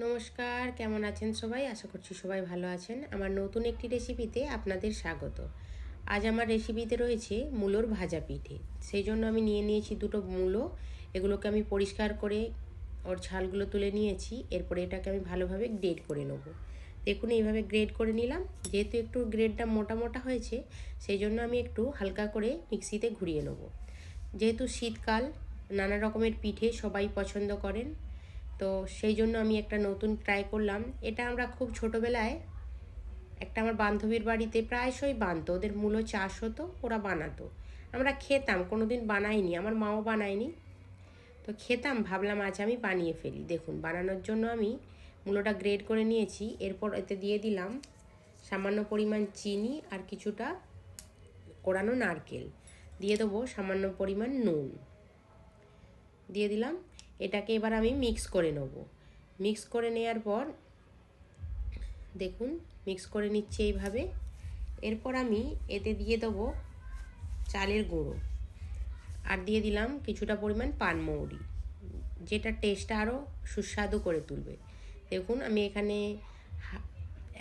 নমস্কার, কেমন আছেন সবাই? আশা করছি সবাই ভালো আছেন। আমার নতুন একটি রেসিপিতে আপনাদের স্বাগত। আজ আমার রেসিপিতে রয়েছে মূলোর ভাজা পিঠে। সেই জন্য আমি নিয়ে নিয়েছি দুটো মূলো। এগুলোকে আমি পরিষ্কার করে ওর ছালগুলো তুলে নিয়েছি। এরপরে এটাকে আমি ভালোভাবে গ্রেড করে নেব। দেখুন, এইভাবে গ্রেড করে নিলাম। যেহেতু একটু গ্রেডটা মোটা মোটা হয়েছে, সেই জন্য আমি একটু হালকা করে মিক্সিতে ঘুরিয়ে নেব। যেহেতু শীতকাল, নানা রকমের পিঠে সবাই পছন্দ করেন। তো সেই জন্য আমি একটা নতুন ট্রাই করলাম। এটা আমরা খুব ছোটোবেলায় একটা আমার বান্ধবীর বাড়িতে প্রায়শই বানতো। ওদের মূলো চাষ হতো, ওরা বানাতো। আমরা খেতাম কোনো দিন বানাইনি, আমার মাও বানায়নি। তো খেতাম, ভাবলাম আজ আমি বানিয়ে ফেলি। দেখুন, বানানোর জন্য আমি মূলোটা গ্রেড করে নিয়েছি। এরপর এতে দিয়ে দিলাম সামান্য পরিমাণ চিনি আর কিছুটা কোরানো নারকেল। দিয়ে দেবো সামান্য পরিমাণ নুন। দিয়ে দিলাম। এটাকে এবার আমি মিক্স করে নেব। মিক্স করে নেওয়ার পর, দেখুন মিক্স করে নিচ্ছি এইভাবে। এরপর আমি এতে দিয়ে দেবো চালের গুঁড়ো। আর দিয়ে দিলাম কিছুটা পরিমাণ পানমৌরি যেটা টেস্টটা আরও সুস্বাদু করে তুলবে। দেখুন, আমি এখানে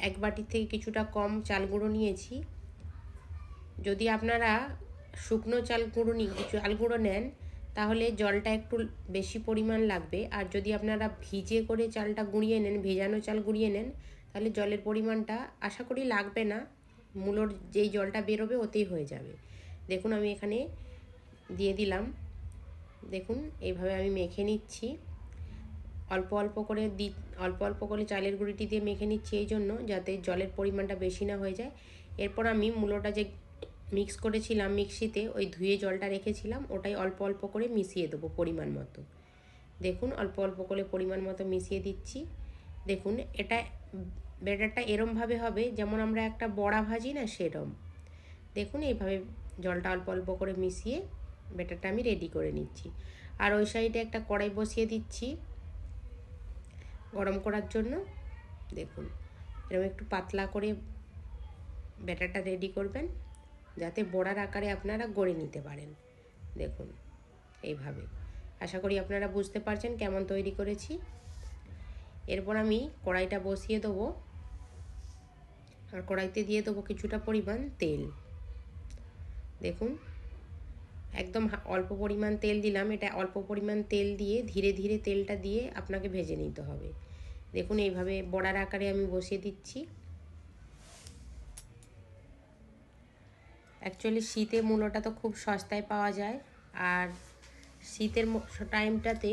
এক বাটির থেকে কিছুটা কম চাল গুঁড়ো নিয়েছি। যদি আপনারা শুকনো চাল গুঁড়ো নিয়ে চাল গুঁড়ো নেন তাহলে জলটা একটু বেশি পরিমাণ লাগবে। আর যদি আপনারা ভিজে করে চালটা গুঁড়িয়ে নেন, ভেজানো চাল গুঁড়িয়ে নেন, তাহলে জলের পরিমাণটা আশা করি লাগবে না। মূলোর যেই জলটা বেরোবে ওতেই হয়ে যাবে। দেখুন, আমি এখানে দিয়ে দিলাম। দেখুন, এইভাবে আমি মেখে নিচ্ছি। অল্প অল্প করে দি, অল্প অল্প করে চালের গুঁড়িটি দিয়ে মেখে নিচ্ছি এই জন্য, যাতে জলের পরিমাণটা বেশি না হয়ে যায়। এরপর আমি মূলোটা যে মিক্স করেছিলাম মিক্সিতে, ওই ধুয়ে জলটা রেখেছিলাম, ওটাই অল্প অল্প করে মিশিয়ে দেবো পরিমাণ মতো। দেখুন, অল্প অল্প করে পরিমাণ মতো মিশিয়ে দিচ্ছি। দেখুন, এটা ব্যাটারটা এরমভাবে হবে যেমন আমরা একটা বড়া ভাজি না সেরম। দেখুন, এইভাবে জলটা অল্প অল্প করে মিশিয়ে ব্যাটারটা আমি রেডি করে নিচ্ছি। আর ওই সাইডে একটা কড়াই বসিয়ে দিচ্ছি গরম করার জন্য। দেখুন এরকম একটু পাতলা করে ব্যাটারটা রেডি করবেন। যাতে বড়ার আকারে আপনারা গড়ে নিতে পারেন। দেখুন, এইভাবে। আশা করি আপনারা বুঝতে পারছেন কেমন তৈরি করেছি। এরপর আমি কড়াইটা বসিয়ে দেবো। আর কড়াইতে দিয়ে দেবো কিছুটা পরিমাণ তেল। দেখুন, একদম অল্প পরিমাণ তেল দিলাম। এটা অল্প পরিমাণ তেল দিয়ে ধীরে ধীরে তেলটা দিয়ে আপনাকে ভেজে নিতে হবে। দেখুন, এইভাবে বড়ার আকারে আমি বসিয়ে দিচ্ছি। অ্যাকচুয়ালি শীতে মূলোটা তো খুব সস্তায় পাওয়া যায়। আর শীতের টাইমটাতে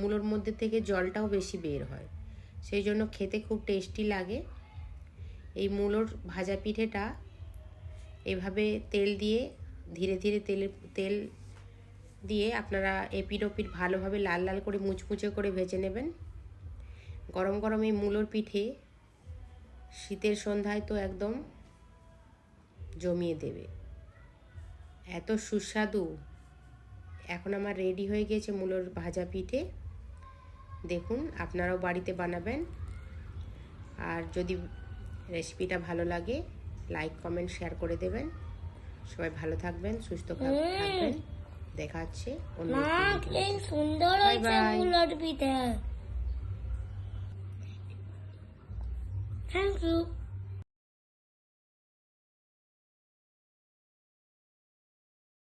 মূলোর মধ্যে থেকে জলটাও বেশি বের হয়। সেই জন্য খেতে খুব টেস্টি লাগে। এই মূলোর ভাজা পিঠেটা এভাবে তেল দিয়ে, ধীরে ধীরে তেলে, তেল দিয়ে আপনারা এপিড ওপিড ভালোভাবে লাল লাল করে মুচমুচে করে ভেজে নেবেন। গরম গরম এই মূলোর পিঠে শীতের সন্ধ্যায় তো একদম জমিয়ে দেবে। এত সুস্বাদু। এখন আমার রেডি হয়ে গেছে মূলোর ভাজা পিঠে। দেখুন আপনারাও বাড়িতে বানাবেন। আর যদি রেসিপিটা ভালো লাগে লাইক কমেন্ট শেয়ার করে দেবেন। সবাই ভালো থাকবেন সুস্থ থাকবেন। দেখা হচ্ছে সুন্দর থ্যাংক ইউ